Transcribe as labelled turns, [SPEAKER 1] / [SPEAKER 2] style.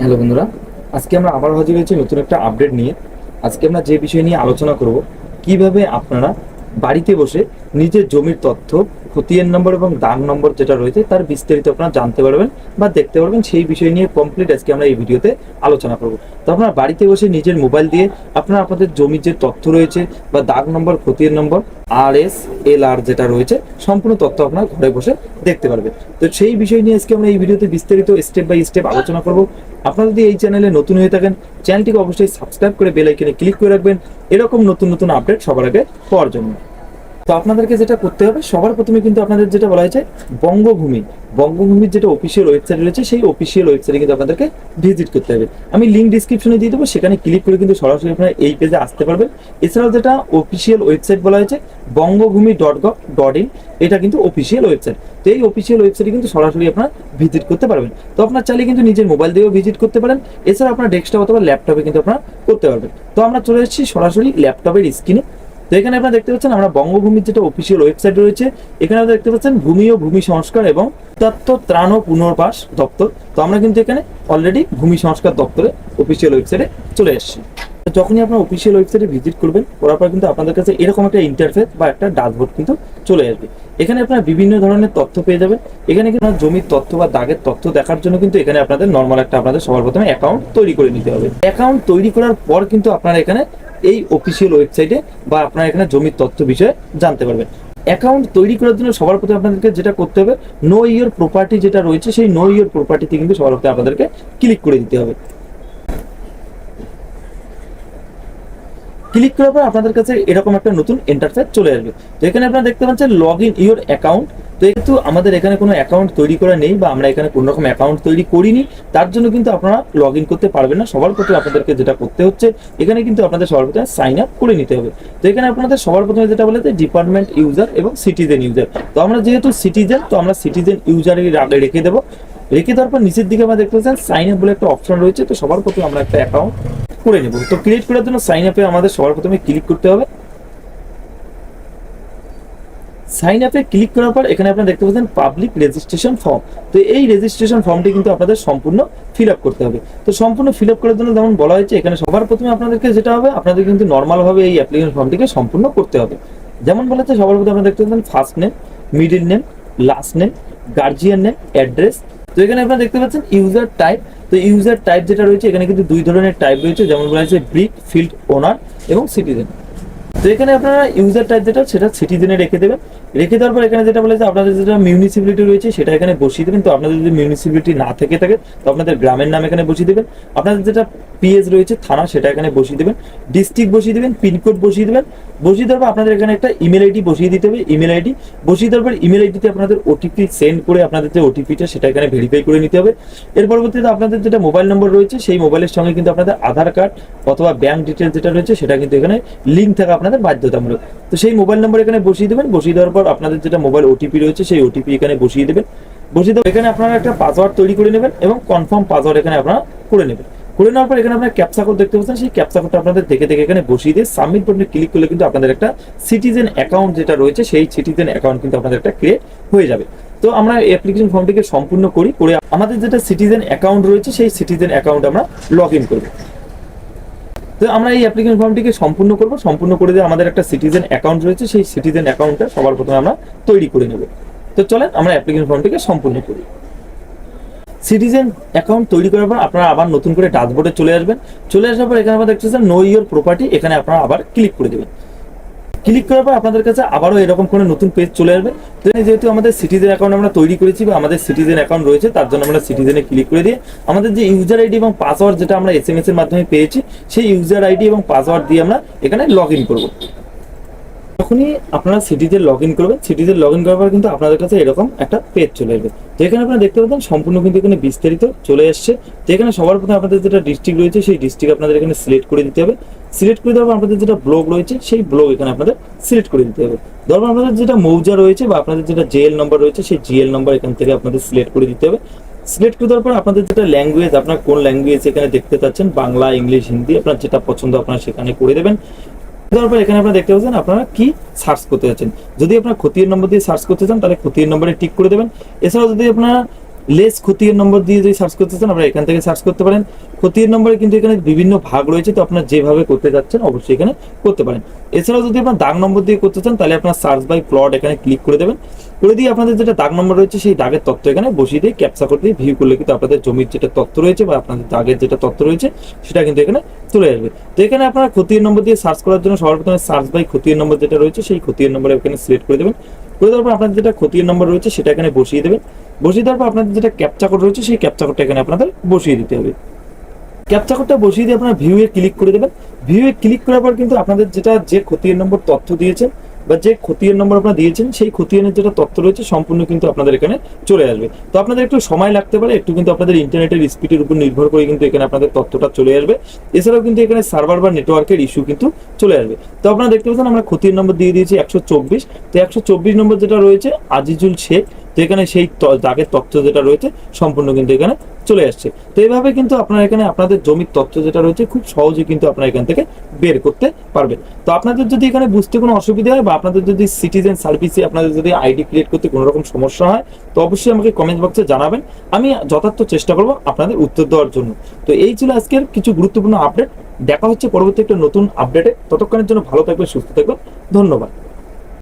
[SPEAKER 1] Hello বন্ধুরা, আজকে আমরা আবার হাজির হয়েছি নতুন একটা আপডেট নিয়ে। আজকে আমরা যে বিষয় নিয়ে আলোচনা করব, কীভাবে আপনারা বাড়িতে বসে নিজের জমির তথ্য, খতিয়ান নম্বর এবং দাগ নম্বর যেটা রয়েছে তার বিস্তারিত আপনারা জানতে পারবেন বা দেখতে পারবেন। সেই বিষয় নিয়ে কমপ্লিট আজকে আমরা এই ভিডিওতে আলোচনা করব। তো আপনারা বাড়িতে বসে নিজের মোবাইল দিয়ে আপনারা আপনাদের জমির যে তথ্য রয়েছে বা দাগ নম্বর খতিয়ান নম্বর আর এস এল আর যেটা রয়েছে, সম্পূর্ণ তথ্য আপনারা ঘরে বসে দেখতে পারবেন। তো সেই বিষয় নিয়ে আজকে আমরা এই ভিডিওতে বিস্তারিত স্টেপ বাই স্টেপ আলোচনা করব। আপনারা যদি এই চ্যানেলে নতুন হয়ে থাকেন চ্যানেলটিকে অবশ্যই সাবস্ক্রাইব করে বেল ক্লিক করে রাখবেন। এরকম নতুন নতুন আপডেট সবার আগে পাওয়ার জন্য। তো আপনাদেরকে যেটা করতে হবে, সবার প্রথমে কিন্তু আপনাদের যেটা বলা হয়েছে, বঙ্গভূমি। বঙ্গভূমির যেটা অফিসিয়াল ওয়েবসাইট রয়েছে, সেই অফিসিয়াল ওয়েবসাইটে কিন্তু আপনাদেরকে ভিজিট করতে হবে। আমি লিঙ্ক ডিসক্রিপশনে দিয়ে দেবো, সেখানে ক্লিক করে কিন্তু সরাসরি আপনারা এই পেজে আসতে পারবেন। এছাড়াও যেটা অফিসিয়াল ওয়েবসাইট বলা হয়েছে, Bangabhumi dot gov dot in এটা কিন্তু অফিসিয়াল ওয়েবসাইট তো এই অফিসিয়াল ওয়েবসাইটে কিন্তু সরাসরি আপনারা ভিজিট করতে পারবেন। তো আপনার চাইলে কিন্তু নিজের মোবাইল দিয়েও ভিজিট করতে পারেন এছাড়া আপনার ডেস্কটপ অথবা ল্যাপটপে কিন্তু আপনারা করতে পারবেন। তো আমরা চলে এসেছি সরাসরি ল্যাপটপের স্ক্রিনে তো এখানে আপনারা দেখতে পাচ্ছেন আমরা বঙ্গভূমির যেটা অফিসিয়াল ওয়েবসাইট রয়েছে, এখানে দেখতে পাচ্ছেন ভূমি ও ভূমি সংস্কার এবং তত্ত্ব ত্রাণ ও পুনর্বাস দপ্তর। তো আমরা কিন্তু এখানে অলরেডি ভূমি সংস্কার দপ্তরে অফিসিয়াল ওয়েবসাইটে চলে এসেছি। যখনই আপনার অফিসিয়াল ওয়েবসাইটে ভিজিট করবেন, করার পর কিন্তু আপনাদের কাছে এরকম একটা ইন্টারফেস বা একটা ড্যাশবোর্ড কিন্তু চলে আসবে। এখানে আপনারা বিভিন্ন ধরনের তথ্য পেয়ে যাবেন। এখানে কিন্তু জমির তথ্য বা দাগের তথ্য দেখার জন্য কিন্তু এখানে আপনাদের নর্মাল একটা আপনাদের সবার প্রথমে অ্যাকাউন্ট তৈরি করে নিতে হবে। অ্যাকাউন্ট তৈরি করার পর কিন্তু আপনারা এখানে এই অফিসিয়াল ওয়েবসাইটে বা আপনারা এখানে জমির তথ্য বিষয়ে জানতে পারবেন। অ্যাকাউন্ট তৈরি করার জন্য সবার প্রথমে আপনাদেরকে যেটা করতে হবে নো ইয়োর প্রপার্টি যেটা রয়েছে, সেই নো ইয়োর প্রপার্টিতে কিন্তু সবার প্রথমে আপনাদেরকে ক্লিক করে দিতে হবে। ক্লিক করার পর আপনাদের কাছে এরকম একটা নতুন ইন্টারফেস চলে আসবে। তো এখানে আপনারা দেখতে পাচ্ছেন লগ ইন ইউর অ্যাকাউন্ট তো যেহেতু আমাদের এখানে কোনো অ্যাকাউন্ট তৈরি করা নেই বা আমরা এখানে কোনো রকম অ্যাকাউন্ট তৈরি করিনি, তার জন্য কিন্তু আপনারা লগ ইন করতে পারবেন না। সবার প্রথমে আপনাদেরকে যেটা করতে হচ্ছে, এখানে কিন্তু আপনাদের সবার প্রথমে সাইন আপ করে নিতে হবে। তো এখানে আপনাদের সবার প্রথমে যেটা বলে ডিপার্টমেন্ট ইউজার এবং সিটিজেন ইউজার তো আমরা যেহেতু সিটিজেন তো আমরা সিটিজেন ইউজারের আগে রেখে দেবো। রেখে দেওয়ার পর নিচের দিকে আমরা দেখতে পাচ্ছেন সাইন আপ বলে একটা অপশন রয়েছে। তো সবার প্রথমে আমরা একটা অ্যাকাউন্ট করে নেব। তো ক্রিয়েট করার জন্য সাইন আপে আমাদের সবার প্রথমে ক্লিক করতে হবে। সাইন আপে ক্লিক করার পর এখানে আপনারা দেখতে পাচ্ছেন পাবলিক রেজিস্ট্রেশন ফর্ম তো এই রেজিস্ট্রেশন ফর্মটি কিন্তু আপনাদের সম্পূর্ণ ফিল আপ করতে হবে। তো সম্পূর্ণ ফিল আপ করার জন্য যেমন বলা হয়েছে, এখানে সবার প্রথমে আপনাদেরকে যেটা হবে, আপনাদের কিন্তু নর্মাল ভাবে এই অ্যাপ্লিকেশন ফর্মটিকে সম্পূর্ণ করতে হবে। যেমন বলা হচ্ছে সবার প্রথমে আপনারা দেখতে পাচ্ছেন first name middle name last name guardian name address তো এখানে আপনারা দেখতে পাচ্ছেন ইউজার টাইপ তো ইউজার টাইপ যেটা রয়েছে, এখানে কিন্তু দুই ধরনের টাইপ রয়েছে। যেমন বলা হয়েছে ব্রিক ফিল্ড ওনার এবং সিটিজেন তো এখানে আপনারা ইউজার টাইপ যেটা, সেটা সিটিজেনে রেখে দেবেন। রেখে দেওয়ার পর এখানে যেটা বলেছে আপনাদের যেটা মিউনিসিপ্যালিটি রয়েছে, সেটা এখানে বসিয়ে দেবেন। তো আপনাদের যদি মিউনিসিপ্যালিটি না থেকে থাকে, তো আপনাদের গ্রামের নাম এখানে বসিয়ে দেবেন। আপনাদের যেটা পিএস রয়েছে, থানা, সেটা এখানে বসিয়ে দেবেন। ডিস্ট্রিক্ট বসিয়ে দেবেন পিনকোড বসিয়ে দেবেন। বসিয়ে দেওয়ার পর আপনাদের এখানে একটা ইমেল আইডি বসিয়ে দিতে হবে। ইমেল আইডি বসিয়ে দেওয়ার পর ইমেল আইডিতে আপনাদের ওটিপি সেন্ড করে আপনাদের যে ওটিপিটা সেটা এখানে ভেরিফাই করে নিতে হবে। এর পরবর্তীতে আপনাদের যেটা মোবাইল নম্বর রয়েছে, সেই মোবাইলের সঙ্গে কিন্তু আপনাদের আধার কার্ড অথবা ব্যাংক ডিটেলস যেটা রয়েছে, সেটা কিন্তু এখানে লিঙ্ক থাকা আপনাদের বাধ্যতামূলক। তো সেই মোবাইল নম্বর এখানে বসিয়ে দেবেন। বসিয়ে দেওয়ার পর আপনাদের যেটা মোবাইল ওটিপি রয়েছে, সেই ওটিপি এখানে বসিয়ে দেবেন। বসিয়ে দেওয়া এখানে আপনারা একটা পাসওয়ার্ড তৈরি করে নেবেন এবং কনফার্ম পাসওয়ার্ড এখানে আপনারা করে নেবেন। করে নেওয়ার পর এখানে আপনার ক্যাপসা কোড দেখতে পাচ্ছেন। সেই ক্যাপসা কোডটা আপনাদের দেখে দেখে এখানে বসিয়ে দিয়ে সাবমিট বাটনে ক্লিক করলে কিন্তু আপনাদের একটা সিটিজেন অ্যাকাউন্ট যেটা রয়েছে, সেই সিটিজেন অ্যাকাউন্ট কিন্তু আপনাদের একটা ক্রিয়েট হয়ে যাবে। তো আমরা এই অ্যাপ্লিকেশন ফর্মটিকে সম্পূর্ণ করি, করে আমাদের যেটা সিটিজেন অ্যাকাউন্ট রয়েছে, সেই সিটিজেন অ্যাকাউন্ট আমরা লগ ইন করব। তো আমরা এই অ্যাপ্লিকেশন ফর্মটিকে সম্পূর্ণ করব, সম্পূর্ণ করে দিয়ে আমাদের একটা সিটিজেন অ্যাকাউন্ট রয়েছে, সেই সিটিজেন অ্যাকাউন্টটা সবার প্রথমে আমরা তৈরি করে নেব। তো চলেন আমরা অ্যাপ্লিকেশন ফর্মটিকে সম্পূর্ণ করি। সিটিজেন অ্যাকাউন্ট তৈরি করার পর আপনারা আবার নতুন করে ড্যাশবোর্ডে চলে আসবেন। চলে আসার পর এখানে আবার দেখতেছেন নো ইয়োর প্রপার্টি এখানে আপনারা আবার ক্লিক করে দেবেন। ক্লিক করার পর আপনাদের কাছে আবারও এরকম করে নতুন পেজ চলে আসবে। যেহেতু আমাদের সিটিজেন অ্যাকাউন্ট আমরা তৈরি করেছি বা আমাদের সিটিজেন অ্যাকাউন্ট রয়েছে, তার জন্য আমরা সিটিজেনে ক্লিক করে দিয়ে আমাদের যে ইউজার আইডি এবং পাসওয়ার্ড যেটা আমরা এস এম এস এর মাধ্যমে পেয়েছি, সেই ইউজার আইডি এবং পাসওয়ার্ড দিয়ে আমরা এখানে লগ ইন করব। যখনই আপনারা সিটিতে লগ ইন করবেন সিটিতে লগ ইন করার পর কিন্তু আপনাদের কাছে এরকম একটা পেজ চলে আসবে। যেখানে আপনারা দেখতে পাচ্ছেন সম্পূর্ণ কিন্তু এখানে বিস্তারিত চলে আসছে যেখানে সবার প্রথমে আপনাদের যেটা ডিস্ট্রিক্ট রয়েছে, সেই ডিস্ট্রিক্ট আপনাদের এখানে সিলেক্ট করে দিতে হবে। সিলেক্ট করে দেওয়ার আপনাদের যেটা ব্লক রয়েছে, সেই ব্লক এখানে আপনাদের সিলেক্ট করে দিতে হবে। ধরুন আপনাদের যেটা মৌজা রয়েছে বা আপনাদের যেটা জেএল নম্বর রয়েছে, সেই জিএল নম্বর এখান থেকে আপনাদের সিলেক্ট করে দিতে হবে। সিলেক্ট করে দেওয়ার পর আপনাদের যেটা ল্যাঙ্গুয়েজ আপনার কোন ল্যাঙ্গুয়েজ এখানে দেখতে চাচ্ছেন, বাংলা, ইংলিশ, হিন্দি, আপনার যেটা পছন্দ আপনারা সেখানে করে দেবেন। দেওয়ার পর এখানে আপনারা দেখতে পাচ্ছেন আপনারা কি সার্চ করতে যাচ্ছেন। যদি আপনারা খতিয়ান নম্বর দিয়ে সার্চ করতে চান, তাহলে খতিয়ান নম্বরে টিক করে দেবেন। এছাড়াও যদি আপনারা লেস খতিয়ান নম্বর দিয়ে যদি সার্চ করতে চান, আপনারা এখান থেকে সার্চ করতে পারেন। খতিয়ান নম্বরে কিন্তু এখানে বিভিন্ন ভাগ রয়েছে, তো আপনার যেভাবে করতে যাচ্ছেন অবশ্যই এখানে করতে পারেন। এছাড়াও যদি আপনার দাগ নম্বর দিয়ে করতে চান, তাহলে আপনার সার্চ বাই প্লট এখানে ক্লিক করে দেবেন। করে দিয়ে আপনাদের যেটা দাগ নম্বর রয়েছে, সেই দাগের তথ্য এখানে বসিয়ে দিয়ে ক্যাপচা করে দিয়ে ভিউ করলে কিন্তু আপনাদের জমির যেটা তথ্য রয়েছে বা আপনাদের দাগের যেটা তথ্য রয়েছে, সেটা কিন্তু এখানে চলে আসবে। তো এখানে আপনারা খতিয়ান নম্বর দিয়ে সার্চ করার জন্য সবার প্রথমে সার্চ বাই খতিয়ান নম্বর যেটা রয়েছে, সেই খতিয়ান নম্বর এখানে সিলেক্ট করে দেবেন। করে দেওয়ার পর আপনাদের যেটা খতিয়ান নম্বর রয়েছে, সেটা এখানে বসিয়ে দেবেন। বসিয়ে দেওয়ার পর আপনাদের যেটা ক্যাপচা কোড রয়েছে, সেই ক্যাপচা কোডটা এখানে আপনাদের বসিয়ে দিতে হবে। ক্যাপচা কোডটা বসিয়ে দিয়ে আপনারা ভিউয়ে ক্লিক করে দেবেন। ভিউয়ে ক্লিক করার পর কিন্তু আপনাদের যেটা, যে খতিয়ান নম্বর তথ্য দিয়েছেন বা যে খতিয়ান নম্বর আপনারা দিয়েছেন, সেই খতিয়ানের যেটা তথ্য রয়েছে, সম্পূর্ণ কিন্তু আপনাদের এখানে চলে আসবে। তো আপনাদের একটু সময় লাগতে পারে, একটু কিন্তু আপনাদের ইন্টারনেটের স্পিডের উপর নির্ভর করে কিন্তু এখানে আপনাদের তথ্যটা চলে আসবে। এছাড়াও কিন্তু এখানে সার্ভার বা নেটওয়ার্কের ইস্যু কিন্তু চলে আসবে। তো আপনারা দেখতে পাচ্ছেন, আমরা খতিয়ান নম্বর দিয়ে দিয়েছি একশো চব্বিশ। তো একশো চব্বিশ নম্বর যেটা রয়েছে, আজিজুল শেখ তো এখানে সেই দাগের তথ্য যেটা রয়েছে সম্পূর্ণ কিন্তু এখানে চলে আসছে। তো এইভাবে কিন্তু আপনারা এখানে আপনাদের জমির তথ্য যেটা রয়েছে খুব সহজে কিন্তু আপনারা এখান থেকে বের করতে পারবেন। তো আপনাদের যদি এখানে বুঝতে কোনো অসুবিধা হয় বা আপনাদের যদি সিটিজেন সার্ভিসে আপনাদের যদি আইডি ক্রিয়েট করতে কোনো রকম সমস্যা হয়, তো অবশ্যই আমাকে কমেন্ট বক্সে জানাবেন। আমি যথার্থ চেষ্টা করব আপনাদের উত্তর দেওয়ার জন্য। তো এই ছিল আজকের কিছু গুরুত্বপূর্ণ আপডেট দেখা হচ্ছে পরবর্তী একটা নতুন আপডেটে ততক্ষণের জন্য ভালো থাকবেন, সুস্থ থাকবেন। ধন্যবাদ।